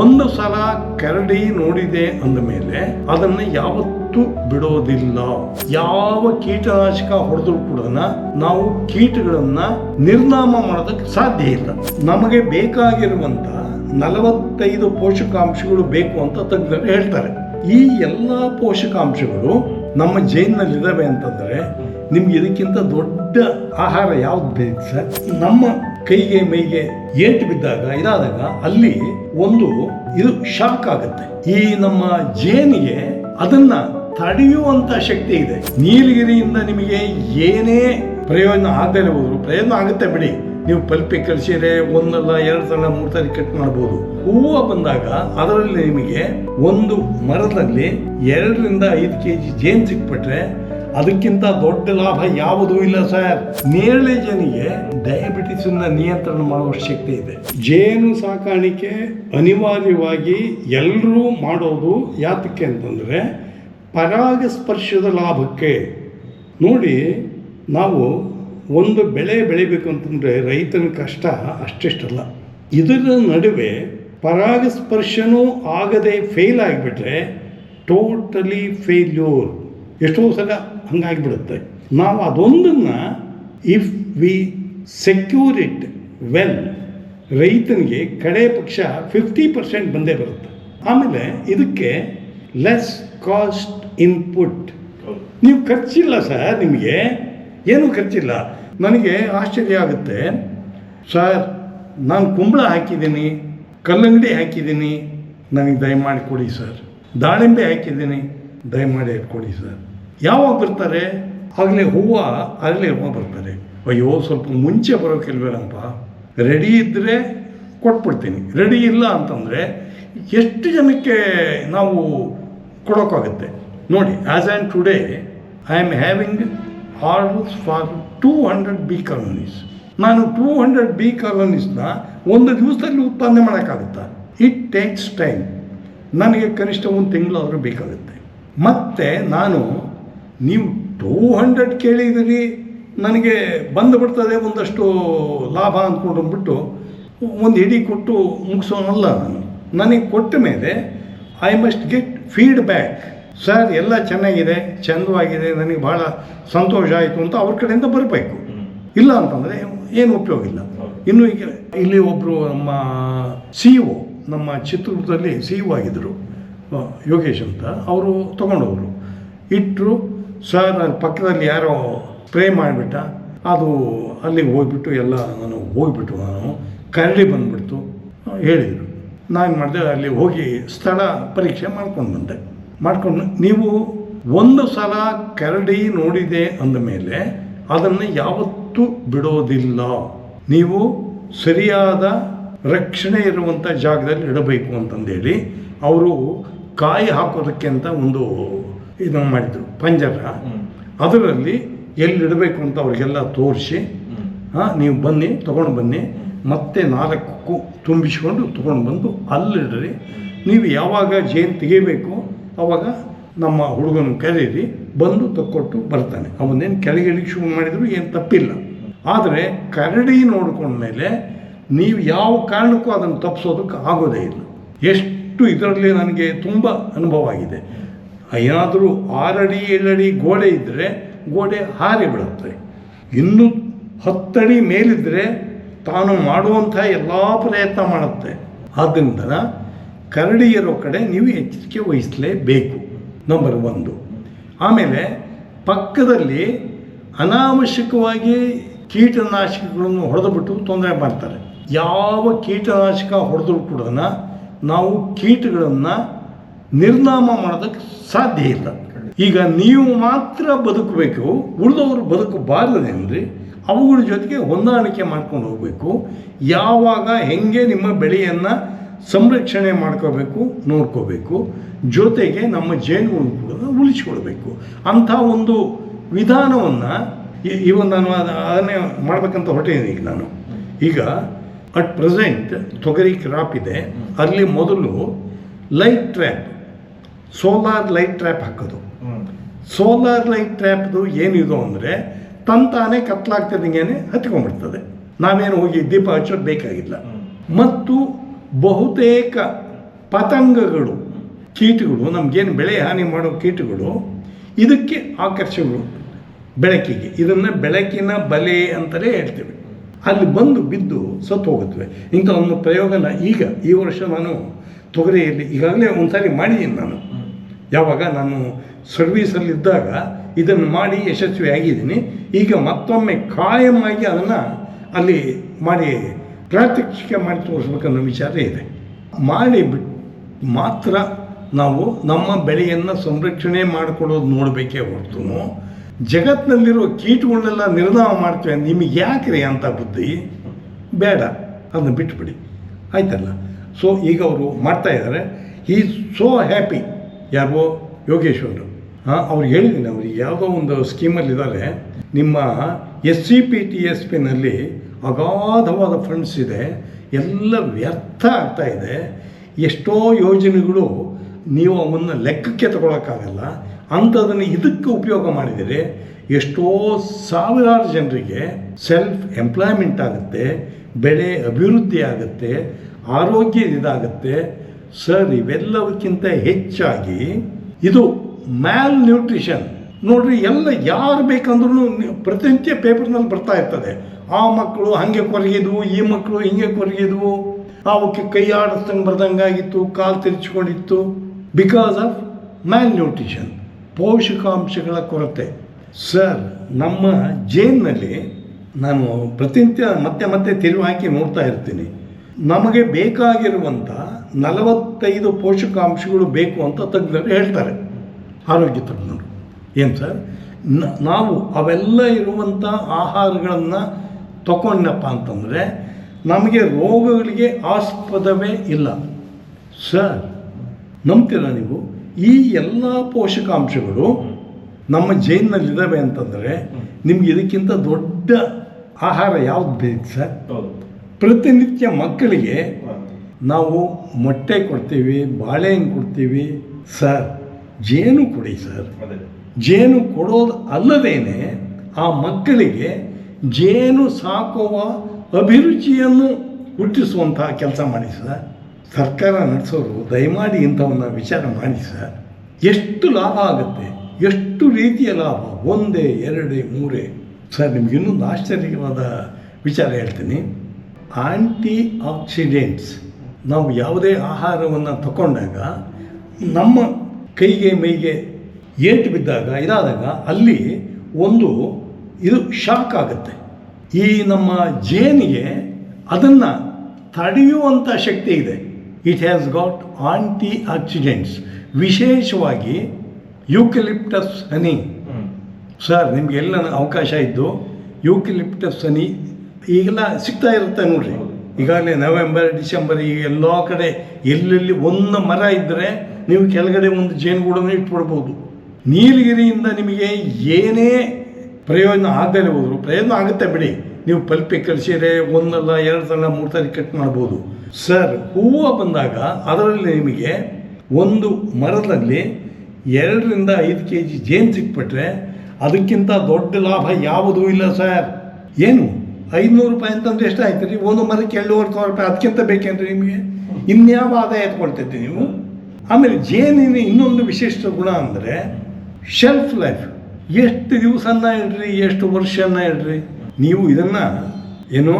ಒಂದು ಸಲ ಕರಡಿ ನೋಡಿದೆ ಅಂದ ಮೇಲೆ ಅದನ್ನ ಯಾವತ್ತೂ ಬಿಡೋದಿಲ್ಲ. ಯಾವ ಕೀಟನಾಶಕ ಹೊಡೆದ್ರು ಕೂಡ ನಾವು ಕೀಟಗಳನ್ನ ನಿರ್ನಾಮ ಮಾಡೋದಕ್ಕೆ ಸಾಧ್ಯ ಇಲ್ಲ. ನಮಗೆ ಬೇಕಾಗಿರುವಂತ ನಲವತ್ತೈದು ಪೋಷಕಾಂಶಗಳು ಬೇಕು ಅಂತ ತಜ್ಞರು ಹೇಳ್ತಾರೆ. ಈ ಎಲ್ಲ ಪೋಷಕಾಂಶಗಳು ನಮ್ಮ ಜೈನ್ನಲ್ಲಿ ಇದಾವೆ ಅಂತಂದ್ರೆ ನಿಮ್ಗೆ ಇದಕ್ಕಿಂತ ದೊಡ್ಡ ಆಹಾರ ಯಾವ್ದು ಬೇಕು ಸರ್? ನಮ್ಮ ಕೈಗೆ ಮೈಗೆ ಏಂಟು ಬಿದ್ದಾಗ, ಇದಾದಾಗ ಅಲ್ಲಿ ಒಂದು ಇದು ಶಾಕ್ ಆಗುತ್ತೆ. ಈ ನಮ್ಮ ಜೇನಿಗೆ ಅದನ್ನ ತಡೆಯುವಂತ ಶಕ್ತಿ ಇದೆ. ನೀಲಗಿರಿಯಿಂದ ನಿಮಗೆ ಏನೇ ಪ್ರಯೋಜನ ಆಗದೆ ಹೋದ್ರು ಪ್ರಯೋಜನ ಆಗುತ್ತೆ ಬಿಡಿ. ನೀವು ಪಲ್ಪಿ ಕಳಿಸಿದ್ರೆ ಒಂದಲ್ಲ, ಎರಡು ಸಲ, ಮೂರು ಸಲ ಕಟ್ ಮಾಡ್ಬೋದು. ಹೂವು ಬಂದಾಗ ಅದರಲ್ಲಿ ನಿಮಗೆ ಒಂದು ಮರದಲ್ಲಿ ಎರಡರಿಂದ ಐದು ಕೆ ಜಿ ಜೇನು ಸಿಕ್ಬಿಟ್ರೆ ಅದಕ್ಕಿಂತ ದೊಡ್ಡ ಲಾಭ ಯಾವುದೂ ಇಲ್ಲ ಸರ್. ನೇರಳೆ ಜನಿಗೆ ಡಯಾಬಿಟಿಸ್ ನಿಯಂತ್ರಣ ಮಾಡುವ ಶಕ್ತಿ ಇದೆ. ಜೇನು ಸಾಕಾಣಿಕೆ ಅನಿವಾರ್ಯವಾಗಿ ಎಲ್ಲರೂ ಮಾಡೋದು ಯಾತಕ್ಕೆ ಅಂತಂದ್ರೆ ಪರಾಗಸ್ಪರ್ಶದ ಲಾಭಕ್ಕೆ. ನೋಡಿ, ನಾವು ಒಂದು ಬೆಳೆ ಬೆಳಿಬೇಕು ಅಂತಂದ್ರೆ ರೈತನ ಕಷ್ಟ ಅಷ್ಟಿಷ್ಟಲ್ಲ. ಇದರ ನಡುವೆ ಪರಾಗಸ್ಪರ್ಶನೂ ಆಗದೆ ಫೇಲ್ ಆಗಿಬಿಟ್ರೆ ಟೋಟಲಿ ಫೇಲ್ಯೂರ್ ಎಷ್ಟೋ ಸಲ ಹಂಗಾಗಿಬಿಡುತ್ತೆ. ನಾವು ಅದೊಂದನ್ನು if we secure it well ರೈತನಿಗೆ ಕಡೆ ಪಕ್ಷ ಫಿಫ್ಟಿ ಪರ್ಸೆಂಟ್ ಬಂದೇ ಬರುತ್ತೆ. ಆಮೇಲೆ ಇದಕ್ಕೆ ಲೆಸ್ ಕಾಸ್ಟ್ ಇನ್ಪುಟ್ ನೀವು ಖರ್ಚಿಲ್ಲ ಸರ್ ನಿಮಗೆ. ಏನೂ ಖರ್ಚಿಲ್ಲ. ನನಗೆ ಆಶ್ಚರ್ಯ ಆಗುತ್ತೆ. ಸರ್ ನಾನು ಕುಂಬಳ ಹಾಕಿದ್ದೀನಿ ಕಲ್ಲಂಗಡಿ ಹಾಕಿದ್ದೀನಿ. ನನಗೆ ದಯಮಾಡಿ ಕೊಡಿ ಸರ್. ದಾಳಿಂಬೆ ಹಾಕಿದ್ದೀನಿ ದಯಮಾಡಿ ಕೊಡಿ ಸರ್. ಯಾವಾಗ ಬರ್ತಾರೆ? ಆಗಲೇ ಹೂವು ಆಗಲೇ ಹೂವು ಬರ್ತಾರೆ. ಅಯ್ಯೋ, ಸ್ವಲ್ಪ ಮುಂಚೆ ಬರೋಕಿಲ್ವೇನಪ್ಪ ರೆಡಿ ಇದ್ದರೆ ಕೊಟ್ಬಿಡ್ತೀನಿ. ರೆಡಿ ಇಲ್ಲ ಅಂತಂದರೆ ಎಷ್ಟು ಜನಕ್ಕೆ ನಾವು ಕೊಡೋಕ್ಕಾಗುತ್ತೆ ನೋಡಿ as and today I am having orders for two hundred B colonies ನಾನು ಟೂ ಹಂಡ್ರೆಡ್ ಬಿ ಕಾಲೋನೀಸ್ನ ಒಂದು ದಿವಸದಲ್ಲಿ ಉತ್ಪಾದನೆ ಮಾಡೋಕ್ಕಾಗುತ್ತಾ? ಇಟ್ ಟೇಕ್ಸ್ ಟೈಮ್ ನನಗೆ ಕನಿಷ್ಠ ಒಂದು ತಿಂಗಳಾದರೂ ಬೇಕಾಗುತ್ತೆ. ಮತ್ತು ನಾನು ನೀವು ಟೂ ಹಂಡ್ರೆಡ್ ಕೇಳಿದಿರಿ ನನಗೆ ಬಂದು ಬಿಡ್ತದೆ ಒಂದಷ್ಟು ಲಾಭ ಅಂದ್ಕೊಂಡ್ಬಿಟ್ಟು ಒಂದು ಇಡಿ ಕೊಟ್ಟು ಮುಗಿಸೋನಲ್ಲ ನಾನು. ನನಗೆ ಕೊಟ್ಟ ಮೇಲೆ I must get feedback sir ಎಲ್ಲ ಚೆನ್ನಾಗಿದೆ ಚಂದವಾಗಿದೆ ನನಗೆ ಭಾಳ ಸಂತೋಷ ಆಯಿತು ಅಂತ ಅವ್ರ ಕಡೆಯಿಂದ ಬರಬೇಕು. ಇಲ್ಲ ಅಂತಂದರೆ ಏನು ಉಪಯೋಗ ಇಲ್ಲ. ಇನ್ನು ಈಗ ಇಲ್ಲಿ ಒಬ್ಬರು ನಮ್ಮ ಸಿ ಒ ನಮ್ಮ ಚಿತ್ರದುರ್ಗದಲ್ಲಿ ಸಿ ಒ ಆಗಿದ್ದರು ಯೋಗೇಶ್ ಅಂತ ಅವರು ತೊಗೊಂಡೋದ್ರು. ಇಟ್ಟರು ಸರ್ ನನ್ನ ಪಕ್ಕದಲ್ಲಿ ಯಾರೋ ಸ್ಪ್ರೇ ಮಾಡಿಬಿಟ್ಟ. ಅದು ಅಲ್ಲಿಗೆ ಹೋಗ್ಬಿಟ್ಟು ಎಲ್ಲ ನಾನು ಹೋಗ್ಬಿಟ್ಟು ನಾನು ಕರಡಿ ಬಂದ್ಬಿಡ್ತು. ಹೇಳಿದರು. ನಾನು ಮಾಡಿದೆ, ಅಲ್ಲಿ ಹೋಗಿ ಸ್ಥಳ ಪರೀಕ್ಷೆ ಮಾಡ್ಕೊಂಡು ಬಂದೆ. ಮಾಡ್ಕೊಂಡು ನೀವು ಒಂದು ಸಲ ಕರಡಿ ನೋಡಿದೆ ಅಂದ ಮೇಲೆ ಅದನ್ನು ಯಾವತ್ತೂ ಬಿಡೋದಿಲ್ಲ. ನೀವು ಸರಿಯಾದ ರಕ್ಷಣೆ ಇರುವಂಥ ಜಾಗದಲ್ಲಿ ಇಡಬೇಕು ಅಂತಂದೇಳಿ, ಅವರು ಕಾಯಿ ಹಾಕೋದಕ್ಕೆ ಅಂತ ಒಂದು ಇದನ್ನು ಮಾಡಿದರು. ಪಂಜರ. ಅದರಲ್ಲಿ ಎಲ್ಲಿಡಬೇಕು ಅಂತ ಅವ್ರಿಗೆಲ್ಲ ತೋರಿಸಿ ಹಾಂ ನೀವು ಬನ್ನಿ ತೊಗೊಂಡು ಬನ್ನಿ. ಮತ್ತೆ ನಾಲ್ಕು ತುಂಬಿಸ್ಕೊಂಡು ತೊಗೊಂಡು ಬಂದು ಅಲ್ಲಿಡ್ರಿ ನೀವು ಯಾವಾಗ ಜೇನು ತೆಗಿಬೇಕು ಆವಾಗ ನಮ್ಮ ಹುಡುಗನ ಕರೀರಿ ಬಂದು ತಕ್ಕೊಟ್ಟು ಬರ್ತಾನೆ. ಅವನ್ನೇನು ಕೆಳಗಿಳಿಗೆ ಶುರು ಮಾಡಿದ್ರು ಏನು ತಪ್ಪಿಲ್ಲ. ಆದರೆ ಕರಡಿ ನೋಡ್ಕೊಂಡ್ಮೇಲೆ ನೀವು ಯಾವ ಕಾರಣಕ್ಕೂ ಅದನ್ನು ತಪ್ಪಿಸೋದಕ್ಕೆ ಆಗೋದೇ ಇಲ್ಲ. ಎಷ್ಟು ಇದರಲ್ಲಿ ನನಗೆ ತುಂಬ ಅನುಭವ ಆಗಿದೆ. ಏನಾದರೂ ಆರಡಿ ಏಳಡಿ ಗೋಡೆ ಇದ್ದರೆ ಗೋಡೆ ಹಾರಿ ಬಿಡುತ್ತೆ. ಇನ್ನು ಹತ್ತಡಿ ಮೇಲಿದ್ದರೆ ತಾನು ಮಾಡುವಂಥ ಎಲ್ಲ ಪ್ರಯತ್ನ ಮಾಡುತ್ತೆ. ಆದ್ದರಿಂದ ಕರಡಿ ಇರೋ ಕಡೆ ನೀವು ಎಚ್ಚರಿಕೆ ವಹಿಸಲೇಬೇಕು. ನಂಬರ್ ಒಂದು. ಆಮೇಲೆ ಪಕ್ಕದಲ್ಲಿ ಅನಾವಶ್ಯಕವಾಗಿ ಕೀಟನಾಶಕಗಳನ್ನು ಹೊಡೆದುಬಿಟ್ಟು ತೊಂದರೆ ಮಾಡ್ತಾರೆ. ಯಾವ ಕೀಟನಾಶಕ ಹೊಡೆದ್ರು ಕೂಡ ನಾವು ಕೀಟಗಳನ್ನು ನಿರ್ನಾಮ ಮಾಡೋದಕ್ಕೆ ಸಾಧ್ಯ ಇಲ್ಲ. ಈಗ ನೀವು ಮಾತ್ರ ಬದುಕಬೇಕು ಉಳಿದವರು ಬದುಕಬಾರದೇನ್ರಿ ಅವುಗಳ ಜೊತೆಗೆ ಹೊಂದಾಣಿಕೆ ಮಾಡ್ಕೊಂಡು ಹೋಗಬೇಕು. ಯಾವಾಗ ಹೆಂಗೆ ನಿಮ್ಮ ಬೆಳೆಯನ್ನು ಸಂರಕ್ಷಣೆ ಮಾಡ್ಕೋಬೇಕು ನೋಡ್ಕೋಬೇಕು. ಜೊತೆಗೆ ನಮ್ಮ ಜೇನುಗಳನ್ನು ಕೂಡ ಉಳಿಸ್ಕೊಳ್ಬೇಕು. ಅಂಥ ಒಂದು ವಿಧಾನವನ್ನು ಈ ನಾನು ಅದ- ಅದನ್ನೇ ಮಾಡ್ಬೇಕಂತ ಹೊರಟಿದ್ದೀನಿ ಈಗ ನಾನು. ಈಗ ಅಟ್ ಪ್ರೆಸೆಂಟ್ ತೊಗರಿ ಕ್ರಾಪ್ ಇದೆ. ಅಲ್ಲಿ ಮೊದಲು light trap solar light trap ಹಾಕೋದು. ಸೋಲಾರ್ ಲೈಟ್ ಟ್ರ್ಯಾಪ್ದು ಏನಿದು ಅಂದರೆ ತಂತಾನೆ ಕತ್ಲಾಗ್ತಿದ್ದಂಗೆ ಹತ್ಕೊಂಡ್ಬಿಡ್ತದೆ. ನಾವೇನು ಹೋಗಿ ದೀಪ ಹಚ್ಚೋದು ಬೇಕಾಗಿಲ್ಲ. ಮತ್ತು ಬಹುತೇಕ ಪತಂಗಗಳು ಕೀಟಗಳು ನಮಗೇನು ಬೆಳೆ ಹಾನಿ ಮಾಡೋ ಕೀಟಗಳು ಇದಕ್ಕೆ ಆಕರ್ಷಣೆಗಳು ಬೆಳಕಿಗೆ. ಇದನ್ನು ಬೆಳಕಿನ ಬಲೆ ಅಂತಲೇ ಹೇಳ್ತೇವೆ. ಅಲ್ಲಿ ಬಂದು ಬಿದ್ದು ಸತ್ತು ಹೋಗುತ್ತವೆ. ಇಂಥ ಒಂದು ಪ್ರಯೋಗನ ಈಗ ಈ ವರ್ಷ ನಾನು ತೊಗರಿಯಲ್ಲಿ ಈಗಾಗಲೇ ಒಂದ್ಸಾರಿ ಮಾಡಿದ್ದೀನಿ ನಾನು. ಯಾವಾಗ ನಾನು ಸರ್ವೀಸಲ್ಲಿದ್ದಾಗ ಇದನ್ನು ಮಾಡಿ ಯಶಸ್ವಿ ಆಗಿದ್ದೀನಿ. ಈಗ ಮತ್ತೊಮ್ಮೆ ಕಾಯಮಾಗಿ ಅದನ್ನು ಅಲ್ಲಿ ಮಾಡಿ ಪ್ರಾತ್ಯಕ್ಷಿಕೆ ಮಾಡಿ ತೋರಿಸ್ಬೇಕನ್ನೋ ವಿಚಾರ ಇದೆ. ಮಾಡಿ ಮಾತ್ರ ನಾವು ನಮ್ಮ ಬೆಳೆಯನ್ನು ಸಂರಕ್ಷಣೆ ಮಾಡಿಕೊಳ್ಳೋದು ನೋಡಬೇಕೇ ಹೊರತು ಜಗತ್ತಿನಲ್ಲಿರೋ ಕೀಟಗಳನ್ನೆಲ್ಲ ನಿರ್ಧಾರ ಮಾಡ್ತೇವೆ ನಿಮಗೆ ಯಾಕ್ರಿ ಅಂತ ಬುದ್ಧಿ? ಬೇಡ. ಅದನ್ನ ಬಿಟ್ಬಿಡಿ. ಆಯ್ತಲ್ಲ? ಸೊ ಈಗ ಅವರು ಮಾಡ್ತಾ ಇದ್ದಾರೆ ಈ ಸೋ ಹ್ಯಾಪಿ ಯಾರೋ ಯೋಗೇಶ್ವರು ಹಾಂ ಅವ್ರು ಹೇಳಿದ್ದೀನಿ ಅವ್ರಿಗೆ ಯಾವುದೋ ಒಂದು ಸ್ಕೀಮಲ್ಲಿದ್ದಾರೆ. ನಿಮ್ಮ S C P T S ಪಿನಲ್ಲಿ ಅಗಾಧವಾದ ಫಂಡ್ಸ್ ಇದೆ. ಎಲ್ಲ ವ್ಯರ್ಥ ಆಗ್ತಾ ಇದೆ. ಎಷ್ಟೋ ಯೋಜನೆಗಳು ನೀವು ಅವನ್ನು ಲೆಕ್ಕಕ್ಕೆ ತಗೊಳಕ್ಕಾಗಲ್ಲ. ಅಂಥದನ್ನು ಇದಕ್ಕೆ ಉಪಯೋಗ ಮಾಡಿದರೆ ಎಷ್ಟೋ ಸಾವಿರಾರು ಜನರಿಗೆ ಸೆಲ್ಫ್ ಎಂಪ್ಲಾಯ್ಮೆಂಟ್ ಆಗುತ್ತೆ, ಬೆಳೆ ಅಭಿವೃದ್ಧಿ ಆಗುತ್ತೆ, ಆರೋಗ್ಯ ಇದಾಗುತ್ತೆ. ಸರ್ ಇವೆಲ್ಲವಕ್ಕಿಂತ ಹೆಚ್ಚಾಗಿ ಇದು ಮ್ಯಾಲ್ ನ್ಯೂಟ್ರಿಷನ್ ನೋಡ್ರಿ, ಎಲ್ಲ ಯಾರು ಬೇಕಂದ್ರೂ ಪ್ರತಿನಿತ್ಯ ಪೇಪರ್ನಲ್ಲಿ ಬರ್ತಾ ಇರ್ತದೆ. ಆ ಮಕ್ಕಳು ಹಾಗೆ ಕೊರಗಿದ್ವು, ಈ ಮಕ್ಕಳು ಹಿಂಗೆ ಕೊರಗಿದ್ವು. ಅವಕ್ಕೆ ಕೈ ಆಡಿಸ್ದಂಗೆ ಬರ್ದಂಗಾಗಿತ್ತು, ಕಾಲು ತಿರ್ಚ್ಕೊಂಡಿತ್ತು. ಬಿಕಾಸ್ ಆಫ್ ಮ್ಯಾಲ್ ನ್ಯೂಟ್ರಿಷನ್ ಪೋಷಕಾಂಶಗಳ ಕೊರತೆ. ಸರ್ ನಮ್ಮ ಜೇನ್ನಲ್ಲಿ ನಾನು ಪ್ರತಿನಿತ್ಯ ಮತ್ತೆ ಮತ್ತೆ ತಿರುವು ಹಾಕಿ ನೋಡ್ತಾ ಇರ್ತೀನಿ. ನಮಗೆ ಬೇಕಾಗಿರುವಂಥ ನಲವತ್ತೈದು ಪೋಷಕಾಂಶಗಳು ಬೇಕು ಅಂತ ತಜ್ಞರು ಹೇಳ್ತಾರೆ. ಆರೋಗ್ಯ ತಜ್ಞರು. ಏನು ಸರ್? ನಾವು ಅವೆಲ್ಲ ಇರುವಂಥ ಆಹಾರಗಳನ್ನು ತಗೊಂಡಪ್ಪ ಅಂತಂದರೆ ನಮಗೆ ರೋಗಗಳಿಗೆ ಆಸ್ಪದವೇ ಇಲ್ಲ. ಸರ್, ನಂಬ್ತೀರಾ ನೀವು? ಈ ಎಲ್ಲ ಪೋಷಕಾಂಶಗಳು ನಮ್ಮ ಜೈನಲ್ಲಿದ್ದಾವೆ ಅಂತಂದರೆ ನಿಮ್ಗೆ ಇದಕ್ಕಿಂತ ದೊಡ್ಡ ಆಹಾರ ಯಾವ್ದು ಬೇಕು ಸರ್? ಪ್ರತಿನಿತ್ಯ ಮಕ್ಕಳಿಗೆ ನಾವು ಮೊಟ್ಟೆ ಕೊಡ್ತೀವಿ ಬಾಳೆಹಣ್ಣು ಕೊಡ್ತೀವಿ. ಸರ್ ಜೇನು ಕೊಡಿ ಸರ್. ಜೇನು ಕೊಡೋದು ಅಲ್ಲದೇನೆ ಆ ಮಕ್ಕಳಿಗೆ ಜೇನು ಸಾಕುವ ಅಭಿರುಚಿಯನ್ನು ಹುಟ್ಟಿಸುವಂತಹ ಕೆಲಸ ಮಾಡಿ ಸರ್. ಸರ್ಕಾರ ನಡೆಸೋರು ದಯಮಾಡಿ ಇಂಥವನ್ನ ವಿಚಾರ ಮಾಡಿ ಸರ್. ಎಷ್ಟು ಲಾಭ ಆಗುತ್ತೆ? ಎಷ್ಟು ರೀತಿಯ ಲಾಭ? ಒಂದೇ ಎರಡೇ ಮೂರೇ? ಸರ್ ನಿಮ್ಗೆ ಇನ್ನೊಂದು ಆಶ್ಚರ್ಯವಾದ ವಿಚಾರ ಹೇಳ್ತೀನಿ. ಆಂಟಿ ಆಕ್ಸಿಡೆಂಟ್ಸ್ ನಾವು ಯಾವುದೇ ಆಹಾರವನ್ನು ತಗೊಂಡಾಗ ನಮ್ಮ ಕೈಗೆ ಮೈಗೆ ಏಟು ಬಿದ್ದಾಗ ಇದಾದಾಗ ಅಲ್ಲಿ ಒಂದು ಇದು ಶಾಕ್ ಆಗುತ್ತೆ. ಈ ನಮ್ಮ ಜೇನಿಗೆ ಅದನ್ನು ತಡೆಯುವಂಥ ಶಕ್ತಿ ಇದೆ. It has got antioxidants ವಿಶೇಷವಾಗಿ ಯೂಕಲಿಪ್ಟಸ್ ಹನಿ. ಸರ್ ನಿಮಗೆಲ್ಲ ಅವಕಾಶ ಇದ್ದು ಯೂಕಲಿಪ್ಟಸ್ ಹನಿ ಈಗೆಲ್ಲ ಸಿಗ್ತಾ ಇರುತ್ತೆ ನೋಡ್ರಿ. ಈಗಾಗಲೇ ನವೆಂಬರ್, ಡಿಸೆಂಬರ್ ಈಗ ಎಲ್ಲ ಕಡೆ ಎಲ್ಲೆಲ್ಲಿ ಒಂದು ಮರ ಇದ್ದರೆ ನೀವು ಕೆಳಗಡೆ ಒಂದು ಜೇನುಗೂಡನ್ನು ಇಟ್ಬಿಡ್ಬೋದು. ನೀಲಗಿರಿಯಿಂದ ನಿಮಗೆ ಏನೇ ಪ್ರಯೋಜನ ಆಗದೇ ಹೋದ್ರು, ಪ್ರಯೋಜನ ಆಗುತ್ತೆ ಬಿಡಿ. ನೀವು ಪಲ್ಪಿ ಕಳಿಸಿದ್ರೆ ಒಂದಲ್ಲ ಎರಡು ಸಲ ಮೂರು ಸಲ ಕಟ್ ಮಾಡ್ಬೋದು. ಸರ್ ಹೂವು ಬಂದಾಗ ಅದರಲ್ಲಿ ನಿಮಗೆ ಒಂದು ಮರದಲ್ಲಿ ಎರಡರಿಂದ ಐದು ಕೆ ಜಿ ಜೇನು ಸಿಕ್ಬಿಟ್ರೆ ಅದಕ್ಕಿಂತ ದೊಡ್ಡ ಲಾಭ ಯಾವುದೂ ಇಲ್ಲ ಸರ್ ಏನು? ಐದುನೂರು ರೂಪಾಯಿ ಅಂತಂದ್ರೆ ಎಷ್ಟು ಆಯ್ತು ರೀ ಒಂದು ಮರಕ್ಕೆ ಎರಡೂವರೆ ಸಾವಿರ ರೂಪಾಯಿ, ಅದಕ್ಕಿಂತ ಬೇಕೇನ್ರಿ ನಿಮಗೆ ಇನ್ಯಾವ ಆದಾಯ ಎತ್ಕೊಳ್ತೈತಿ ನೀವು? ಆಮೇಲೆ ಜೇನಿನ ಇನ್ನೊಂದು ವಿಶಿಷ್ಟ ಗುಣ ಅಂದರೆ ಶೆಲ್ಫ್ ಲೈಫ್ ಎಷ್ಟು ದಿವಸನ ಇಡ್ರಿ, ಎಷ್ಟು ವರ್ಷನ ಇಡ್ರಿ? ನೀವು ಇದನ್ನು ಏನು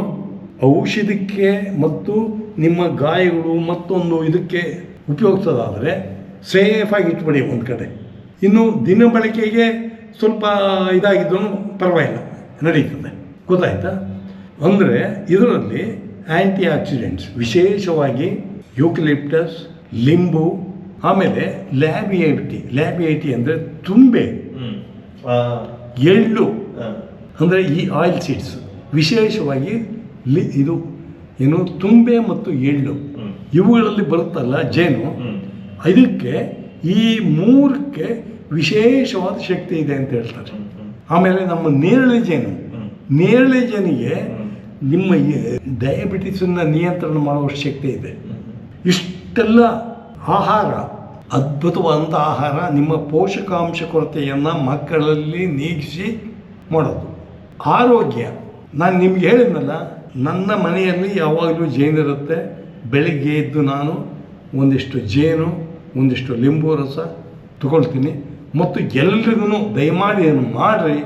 ಔಷಧಕ್ಕೆ ಮತ್ತು ನಿಮ್ಮ ಗಾಯಗಳು ಮತ್ತೊಂದು ಇದಕ್ಕೆ ಉಪಯೋಗಿಸೋದಾದರೆ ಸೇಫಾಗಿ ಇಟ್ಬಿಡಿ ಒಂದು ಕಡೆ. ಇನ್ನು ದಿನ ಬಳಕೆಗೆ ಸ್ವಲ್ಪ ಇದಾಗಿದ್ದು ಪರವಾಗಿಲ್ಲ. ನಡೀತದೆ. ಗೊತ್ತಾಯ್ತಾ? ಅಂದರೆ ಇದರಲ್ಲಿ ಆ್ಯಂಟಿ ಆಕ್ಸಿಡೆಂಟ್ಸ್ ವಿಶೇಷವಾಗಿ ಯೂಕ್ಲಿಪ್ಟಸ್ ಲಿಂಬು ಆಮೇಲೆ ಲ್ಯಾಬಿಯೈಟಿ. ಲ್ಯಾಬಿಯೈಟಿ ಅಂದರೆ ತುಂಬೆ. ಎಳ್ಳು. ಅಂದರೆ ಈ ಆಯಿಲ್ ಸೀಡ್ಸ್. ವಿಶೇಷವಾಗಿ ಲಿ ಇದು ಏನು ತುಂಬೆ ಮತ್ತು ಎಳ್ಳು. ಇವುಗಳಲ್ಲಿ ಬರುತ್ತಲ್ಲ ಜೇನು. ಇದಕ್ಕೆ ಈ ಮೂರಕ್ಕೆ ವಿಶೇಷವಾದ ಶಕ್ತಿ ಇದೆ ಅಂತ ಹೇಳ್ತಾರೆ. ಆಮೇಲೆ ನಮ್ಮ ನೇರಳೆ ಜೇನು. ನೇರಳೆ ಜೇನಿಗೆ ನಿಮ್ಮ ಡಯಾಬಿಟಿಸನ್ನು ನಿಯಂತ್ರಣ ಮಾಡುವ ಶಕ್ತಿ ಇದೆ. ಇಷ್ಟೆಲ್ಲ ಆಹಾರ ಅದ್ಭುತವಾದಂಥ ಆಹಾರ ನಿಮ್ಮ ಪೋಷಕಾಂಶ ಕೊರತೆಯನ್ನು ಮಕ್ಕಳಲ್ಲಿ ನೀಗಿಸಿ ಮಾಡೋದು. ಆರೋಗ್ಯ, ನಾನು ನಿಮ್ಗೆ ಹೇಳಿದ್ನಲ್ಲ, ನನ್ನ ಮನೆಯಲ್ಲಿ ಯಾವಾಗಲೂ ಜೇನಿರುತ್ತೆ ಬೆಳಿಗ್ಗೆ ಎದ್ದು ನಾನು ಒಂದಿಷ್ಟು ಜೇನು, ಒಂದಿಷ್ಟು ಲಿಂಬು ರಸ ತಗೊಳ್ತೀನಿ. ಮತ್ತು ಎಲ್ರಿಗೂ ದಯಮಾಡಿ ಏನು ಮಾಡಿರಿ.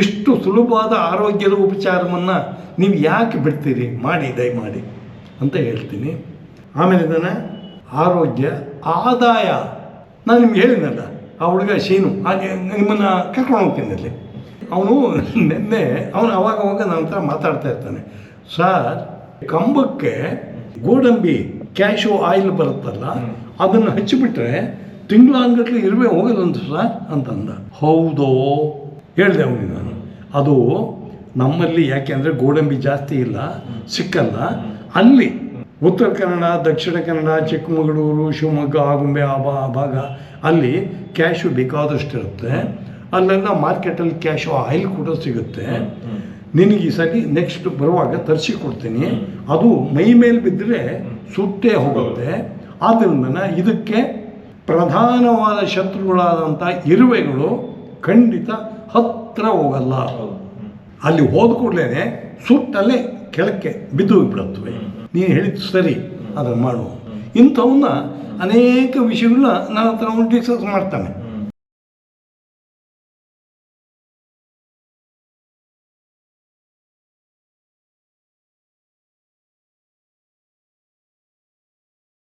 ಇಷ್ಟು ಸುಲಭವಾದ ಆರೋಗ್ಯದ ಉಪಚಾರವನ್ನು ನೀವು ಯಾಕೆ ಬಿಡ್ತೀರಿ? ಮಾಡಿ, ದಯಮಾಡಿ ಅಂತ ಹೇಳ್ತೀನಿ. ಆಮೇಲೆ ಇದನ್ನು ಆರೋಗ್ಯ, ಆದಾಯ. ನಾನು ನಿಮ್ಗೆ ಹೇಳಿದ್ನಲ್ಲ, ಆ ಹುಡುಗ ಶೀನು ಹಾಗೆ ನಿಮ್ಮನ್ನು ಕರ್ಕೊಂಡು ಹೋಗ್ತೀನಿ ಅಲ್ಲಿ ಅವನು ನಿನ್ನೆ, ಅವನು ಅವಾಗ ಅವಾಗ ನನ್ನ ಹತ್ರ ಮಾತಾಡ್ತಾ ಇರ್ತಾನೆ. ಸರ್, ಕಂಬಕ್ಕೆ ಗೋಡಂಬಿ ಕ್ಯಾಶು ಆಯಿಲ್ ಬರುತ್ತಲ್ಲ, ಅದನ್ನು ಹಚ್ಚಿಬಿಟ್ರೆ ತಿಂಗಳಾನ್ಗಟ್ಲೆ ಇರುವೆ ಹೋಗೋದಂತ ಸರ್? ಅಂತಂದ. ಹೌದೋ? ಹೇಳಿದೆ ಅವನಿಗೆ ನಾನು. ಅದು ನಮ್ಮಲ್ಲಿ ಯಾಕೆ ಅಂದರೆ ಗೋಡಂಬಿ ಜಾಸ್ತಿ ಇಲ್ಲ, ಸಿಕ್ಕಲ್ಲ. ಅಲ್ಲಿ ಉತ್ತರ ಕನ್ನಡ, ದಕ್ಷಿಣ ಕನ್ನಡ, ಚಿಕ್ಕಮಗಳೂರು, ಶಿವಮೊಗ್ಗ, ಆಗುಂಬೆ, ಆ ಬಾ ಭಾಗ, ಅಲ್ಲಿ ಕ್ಯಾಶು ಬೇಕಾದಷ್ಟು ಇರುತ್ತೆ. ಅಲ್ಲೆಲ್ಲ ಮಾರ್ಕೆಟಲ್ಲಿ ಕ್ಯಾಶು ಆಯಿಲ್ ಕೂಡ ಸಿಗುತ್ತೆ. ನಿನಗೆ ಈ ಸರಿ ನೆಕ್ಸ್ಟ್ ಬರುವಾಗ ತರಿಸಿ ಕೊಡ್ತೀನಿ ಅದು ಮೈ ಮೇಲೆ ಬಿದ್ದರೆ ಸುಟ್ಟೇ ಹೋಗುತ್ತೆ. ಆದ್ದರಿಂದ ಇದಕ್ಕೆ ಪ್ರಧಾನವಾದ ಶತ್ರುಗಳಾದಂಥ ಇರುವೆಗಳು ಖಂಡಿತ ಹತ್ತಿರ ಹೋಗಲ್ಲ. ಅಲ್ಲಿ ಹೋದ ಕೂಡಲೇ ಸುಟ್ಟಲ್ಲೇ ಕೆಳಕ್ಕೆ ಬಿದ್ದು ಬಿಡುತ್ತವೆ ನೀನು ಹೇಳಿದ್ದು ಸರಿ, ಅದನ್ನು ಮಾಡು. ಇಂಥವನ್ನ ಅನೇಕ ವಿಷಯಗಳನ್ನ ನನ್ನ ಹತ್ರ ಡಿಸ್ಕಸ್ ಮಾಡ್ತಾನೆ.